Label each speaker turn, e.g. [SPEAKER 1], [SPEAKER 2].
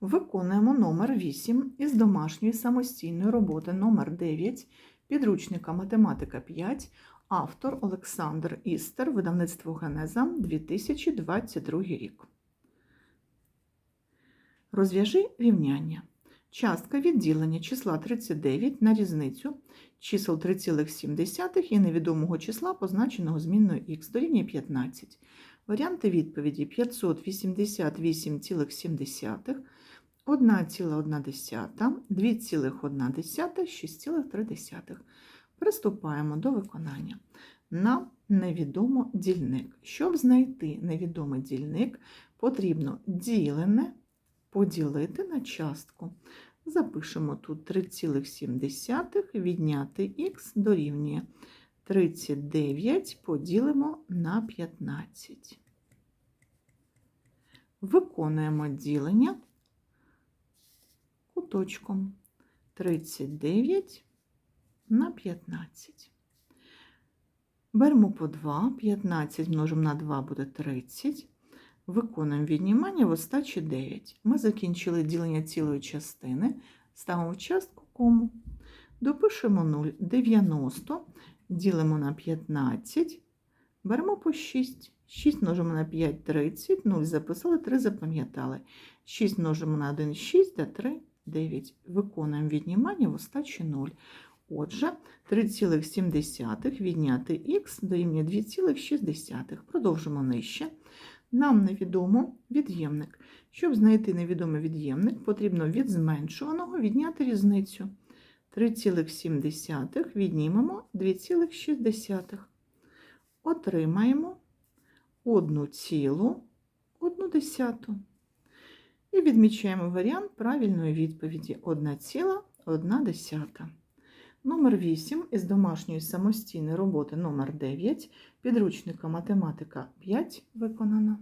[SPEAKER 1] Виконуємо номер 8 із домашньої самостійної роботи номер 9 підручника Математика 5, автор Олександр Істер, видавництво Генеза 2022 рік. Розв'яжи рівняння. Частка відділення числа 39 на різницю чисел 3,7 і невідомого числа, позначеного змінною х, дорівнює 15. Варіанти відповіді 588,7, 1,1, 2,1, 6,3. Приступаємо до виконання. Нам невідомо дільник. Щоб знайти невідомий дільник, потрібно ділене поділити на частку. Запишемо тут 3,7 відняти х дорівнює 39 поділимо на 15. Виконуємо ділення куточком 39 на 15. Беремо по 2, 15 множимо на 2 буде 30. Виконуємо віднімання в остачі 9. Ми закінчили ділення цілої частини. Ставимо частку кому. Допишемо 0. 90. Ділимо на 15. Беремо по 6. 6 множимо на 5 30. 0 записали, 3 запам'ятали. 6 множимо на 1 6, а 3 9. Виконуємо віднімання в остачі 0. Отже, 3,7 відняти х дорівнює 2,6. Продовжимо нижче. Нам невідомо від'ємник. Щоб знайти невідомий від'ємник, потрібно від зменшуваного відняти різницю. 3,7 віднімемо 2,6. Отримаємо 1,1. І відмічаємо варіант правильної відповіді 1,1. Номер 8 із домашньої самостійної роботи номер 9 підручника математика 5 виконано.